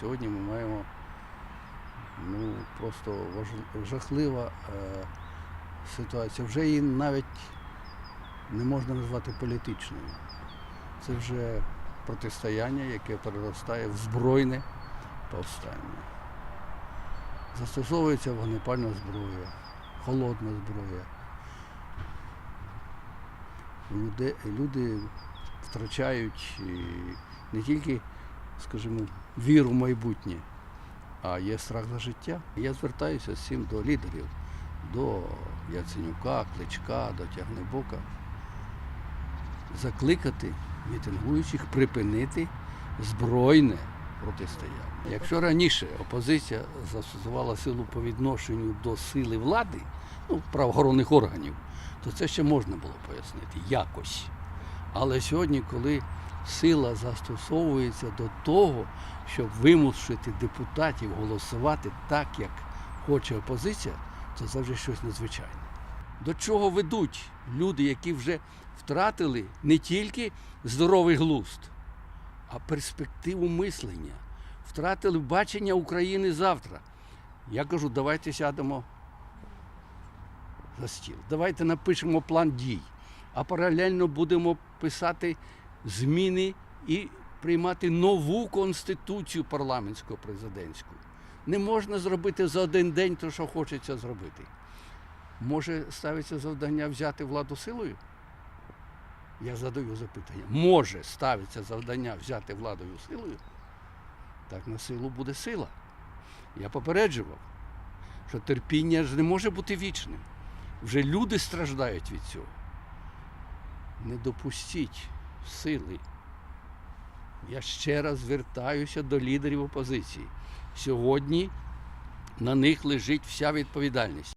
сьогодні ми маємо ну, просто жахлива е, ситуація. Вже її навіть не можна назвати політичною. Це вже протистояння, яке переростає в збройне повстання. Застосовується вогнепальна зброя, холодна зброя. Люди, люди втрачають не тільки, скажімо, віру в майбутнє, а є страх за життя. Я звертаюся цим до лідерів, до Яценюка, Кличка, до Тягнебока. Закликати мітингуючих припинити збройне протистояння. Якщо раніше опозиція застосувала силу по відношенню до сили влади, ну, правоохоронних органів, то це ще можна було пояснити якось. Але сьогодні, коли сила застосовується до того, щоб вимусити депутатів голосувати так, як хоче опозиція, це вже щось надзвичайне. До чого ведуть люди, які вже втратили не тільки здоровий глузд, а перспективу мислення, втратили бачення України завтра. Я кажу, давайте сядемо за стіл. Давайте напишемо план дій, а паралельно будемо писати зміни і приймати нову конституцію парламентську президентську. Не можна зробити за один день те, що хочеться зробити. Може ставиться завдання взяти владу силою? Я задаю запитання. Може ставиться завдання взяти владою силою? Так на силу буде сила. Я попереджував, що терпіння ж не може бути вічним. Вже люди страждають від цього. Не допустіть сили. Я ще раз звертаюся до лідерів опозиції. Сьогодні на них лежить вся відповідальність.